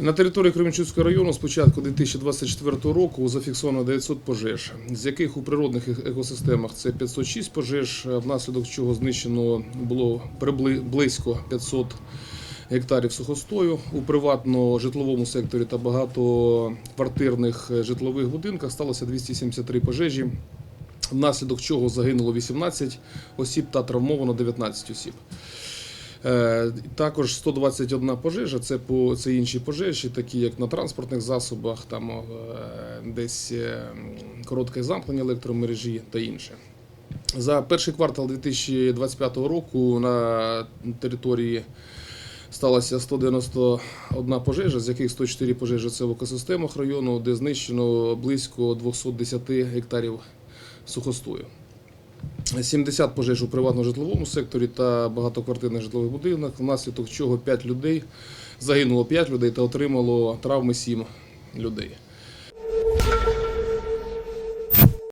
На території Кременчуцького району з початку 2024 року зафіксовано 900 пожеж, з яких у природних е- екосистемах це 506 пожеж, внаслідок чого знищено було близько 500 гектарів сухостою. У приватно-житловому секторі та багатоквартирних е, житлових будинках сталося 273 пожежі, внаслідок чого загинуло 18 осіб та травмовано 19 осіб. Е, Також 121 пожежа це по це інші пожежі, такі як на транспортних засобах, там е, десь е, коротке замкнення електромережі та інше. За перший квартал 2025 року на території сталося 191 пожежа, з яких 104 пожежі це в екосистемах району, де знищено близько 210 гектарів сухостою. 70 пожеж у приватно-житловому секторі та багатоквартирних житлових будинках, внаслідок чого 5 людей загинуло 5 людей та отримало травми 7 людей.